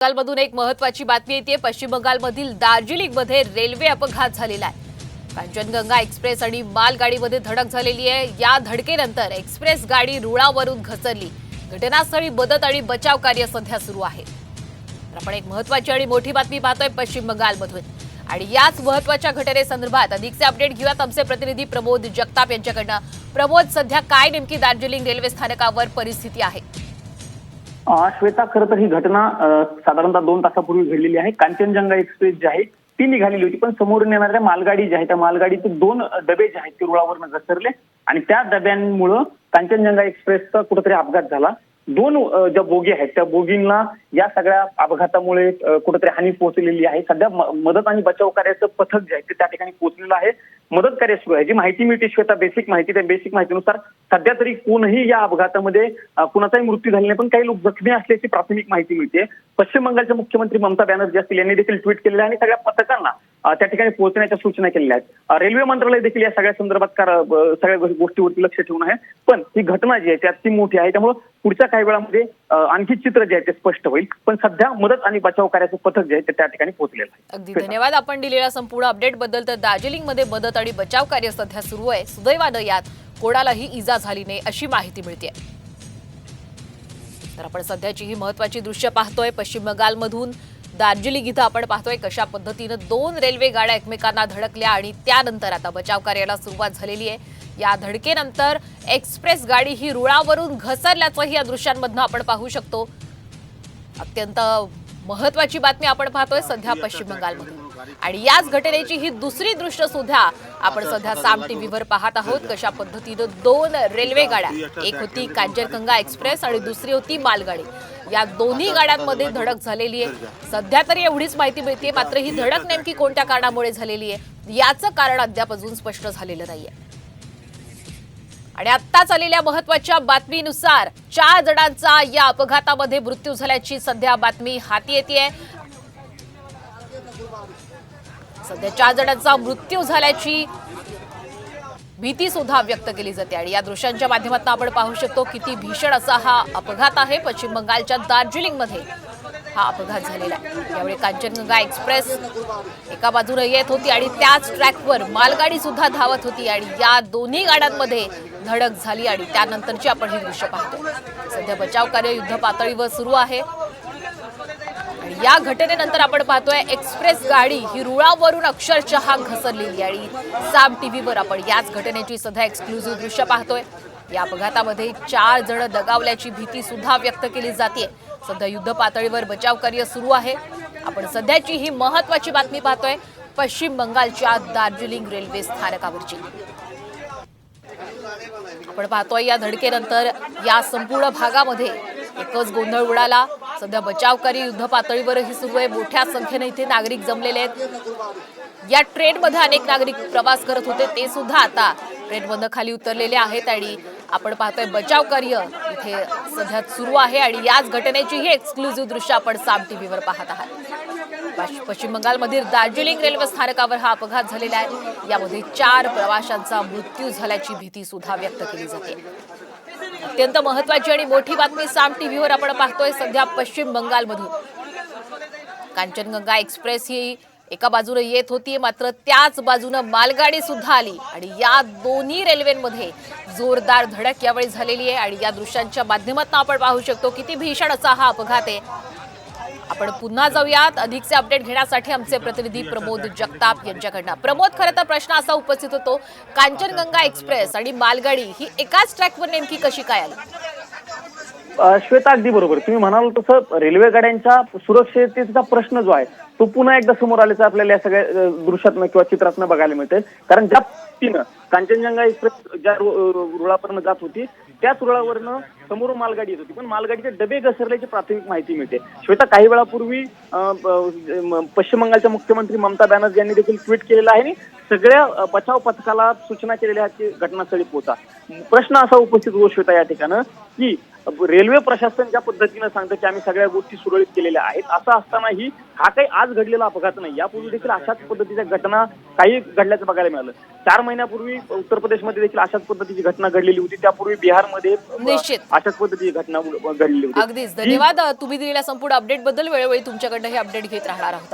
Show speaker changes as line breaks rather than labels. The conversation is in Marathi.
बंगालमधून एक महत्वाची बातमी येते पश्चिम बंगालमधील दार्जिलिंगमध्ये रेल्वे अपघात झालेला आहे. कांचनगंगा एक्सप्रेस आणि मालगाडीमध्ये धडक झालेली आहे. या धडकेनंतर एक्सप्रेस गाडी रुळावरून घसरली. घटनास्थळी मदत आणि बचाव कार्य सध्या सुरू आहे. तर आपण एक महत्वाची आणि मोठी बातमी पाहतोय पश्चिम बंगालमधून. आणि याच महत्त्वाच्या घटनेसंदर्भात अधिकचे अपडेट घेऊयात आमचे प्रतिनिधी प्रमोद जगताप यांच्याकडनं. प्रमोद सध्या काय नेमकी दार्जिलिंग रेल्वे स्थानकावर परिस्थिती आहे?
श्वेता खरं तर ही घटना साधारणतः दोन तासापूर्वी घडलेली आहे. कांचनजंगा एक्सप्रेस जी आहे ती निघालेली होती. पण समोरून येणाऱ्या मालगाडी जी आहे त्या मालगाडीचे दोन डबे जे आहेत ते रुळावरनं घसरले. आणि त्या डब्यांमुळं कांचनजंगा एक्सप्रेसचा कुठेतरी अपघात झाला. दोन ज्या बोगी आहेत त्या बोगींना या सगळ्या अपघातामुळे कुठेतरी हानी पोहोचलेली आहे. सध्या मदत आणि बचाव कार्याचं पथक जे आहे ते त्या ठिकाणी पोहोचलेलं आहे. मदत कार्य सुरू आहे. जी माहिती मिळते श्वेता बेसिक माहिती त्या बेसिक माहितीनुसार सध्या तरी कोणही या अपघातामध्ये कुणाचाही मृत्यू झाला नाही. पण काही लोक जखमी असल्याची प्राथमिक माहिती मिळते. पश्चिम बंगालच्या मुख्यमंत्री ममता बॅनर्जी असतील यांनी देखील ट्विट केलेलं आहे आणि सगळ्या पथकांना त्या ठिकाणी पोहोचण्याच्या सूचना केलेल्या आहेत. रेल्वे मंत्रालय देखील या सगळ्या संदर्भात कार- सगळ्या गोष्टीवरती लक्ष ठेवून आहे. पण ही घटना जी आहे ती मोठी आहे. त्यामुळे पुढच्या काही वेळामध्ये आणखी चित्र जे आहे ते स्पष्ट होईल. पण सध्या मदत आणि बचाव कार्याचं पथक जे आहे ते त्या ठिकाणी पोहोचलेलं आहे.
अगदी धन्यवाद. आपण दिलेल्या संपूर्ण अपडेटबद्दल तर दार्जिलिंगमध्ये मदत आणि बचाव कार्य सध्या सुरू आहे. सुदैवानं यात कोणालाही इजा झाली नाही अशी माहिती मिळते तर आपण सध्याची ही महत्वाची दृश्य पाहतोय. पश्चिम बंगालमधून दार्जिलिंग इथं आपण पाहतोय कशा पद्धतीनं दोन रेल्वे गाड्या एकमेकांना धडकल्या आणि त्यानंतर आता बचाव कार्याला सुरुवात झालेली आहे. या धडकेनंतर एक्सप्रेस गाडी ही रुळावरून घसरल्याचंही या दृश्यांमधनं आपण पाहू शकतो. अत्यंत महत्वाची बातमी आपण पाहतोय सध्या पश्चिम बंगालमध्ये. आणि याच घटनेची ही दुसरी दृश्य सुद्धा आपण सध्या साम टीव्हीवर पाहत आहोत. कशा पद्धतीनं दोन रेल्वे गाड्या एक होती कांचनगंगा एक्सप्रेस आणि दुसरी होती मालगाडी. या दोन्ही गाड्यांमध्ये धडक झालेली आहे. सध्या तरी एवढीच माहिती मिळते मात्र ही धडक नेमकी कोणत्या कारणामुळे झालेली आहे? याचं कारण अद्याप अजून स्पष्ट झालेलं नाहीये. आणि आत्ताच आलेल्या महत्त्वाच्या बातमीनुसार चार जणांचा या अपघातामध्ये मृत्यू झाल्याची सध्या बातमी हाती येते सध्या चार जणांचा मृत्यू झाल्याची भीती सुद्धा व्यक्त केली जाते आणि या दृश्यांच्या माध्यमातून आपण पाहू शकतो किती भीषण असा हा अपघात आहे. पश्चिम बंगालच्या दार्जिलिंगमध्ये हा अपघात झालेला आहे. यावेळी कांचनगंगा एक्सप्रेस एका बाजूने येत होती आणि त्याच ट्रॅकवर मालगाडी सुद्धा धावत होती आणि या दोन्ही गाड्यांमध्ये धडक झाली आणि त्यानंतरची आपण हे दृश्य पाहतो. सध्या बचाव कार्य युद्ध पातळीवर सुरू आहे. आणि या घटनेनंतर आपण पाहतोय एक्सप्रेस गाडी ही रुळावरून अक्षरशः घसरलेली आणि साम टीव्हीवर आपण याच घटनेची सध्या एक्सक्लुझिव्ह दृश्य पाहतोय. या अपघातामध्ये चार जण दगावल्याची भीती सुद्धा व्यक्त केली जाते सध्या युद्ध पातळीवर बचाव कार्य सुरू आहे. आपण सध्याची ही महत्वाची बातमी पाहतोय. पश्चिम बंगालच्या दार्जिलिंग रेल्वे स्थानकावरची. आपण पाहतोय या धडकेनंतर या संपूर्ण भागामध्ये एकच गोंधळ उडाला. सध्या बचावकारी युद्ध पातळीवरही सुरू आहे. मोठ्या संख्येने इथे नागरिक जमलेले आहेत. या ट्रेनमध्ये अनेक नागरिक प्रवास करत होते. ते सुद्धा आता ट्रेनमधनं खाली उतरलेले आहेत आणि आपण पाहतोय बचाव कार्य इथे सध्या सुरू आहे आणि याच घटनेची ही एक्सक्लुझिव्ह दृश्य आपण साम टीव्हीवर पाहत आहात. पश्चिम बंगालमधील दार्जिलिंग रेल्वे स्थानकावर हा अपघात झालेला आहे. यामध्ये चार प्रवाशांचा मृत्यू झाल्याची भीती सुद्धा व्यक्त केली जाते. अत्यंत महत्वाची आणि मोठी बातमी साम टीव्हीवर आपण पाहतोय सध्या पश्चिम बंगालमधून. कांचनगंगा एक्सप्रेस ही एका बाजूने येत होती मात्र त्याच बाजूनं मालगाडी सुद्धा आली. आणि या दोन्ही रेल्वेमध्ये जोरदार धडक यावेळी झालेली आहे. आणि या दृश्यांच्या माध्यमातून आपण पाहू शकतो किती भीषण असा हा अपघात आहे. आपण पुन्हा जाऊयात. अधिकचे अपडेट घेण्यासाठी आमचे प्रतिनिधी प्रमोद जगताप यांच्याकडनं. प्रमोद खरं तर प्रश्न असा उपस्थित होतो कांचनगंगा एक्सप्रेस आणि मालगाडी ही एकाच ट्रॅकवर नेमकी कशी काय आली?
श्वेता अगदी बरोबर. तुम्ही म्हणाल तसं रेल्वे गाड्यांच्या सुरक्षिततेचा प्रश्न जो आहे तो पुन्हा एकदा समोर आल्याचा आपल्याला या सगळ्या दृश्यातनं किंवा चित्रातनं बघायला मिळतंय. कारण ज्या पद्धतीनं कांचनजंगा एक्सप्रेस ज्या रुळापर्यंत जात होती त्याच रुळावरनं समोर मालगाडी येत होती. पण मालगाडीचे डबे घसरल्याची प्राथमिक माहिती मिळते. श्वेता काही वेळापूर्वी पश्चिम बंगालच्या मुख्यमंत्री ममता बॅनर्जी यांनी देखील ट्विट केलेलं आहे आणि सगळ्या बचाव पथकाला सूचना केलेल्या आहेत की घटनास्थळी पोहोचा. प्रश्न असा उपस्थित होऊ श्वेता या ठिकाणं की रेल्वे प्रशासन ज्या पद्धतीनं सांगतं की आम्ही सगळ्या गोष्टी सुरळीत केलेल्या आहेत असं असतानाही हा काही आज घडलेला अपघात नाही. यापूर्वी देखील अशाच पद्धतीच्या घटना काही घडल्याचं बघायला मिळालं. चार महिन्यापूर्वी उत्तर प्रदेशमध्ये देखील अशाच पद्धतीची घटना घडलेली होती. त्यापूर्वी बिहारमध्ये
निश्चित.
अशाच पद्धतीची घटना घडलेली होती.
अगदीच. धन्यवाद. तुम्ही दिलेल्या संपूर्ण अपडेटबद्दल वेळोवेळी तुमच्याकडनं हे अपडेट घेत राहणार आहोत.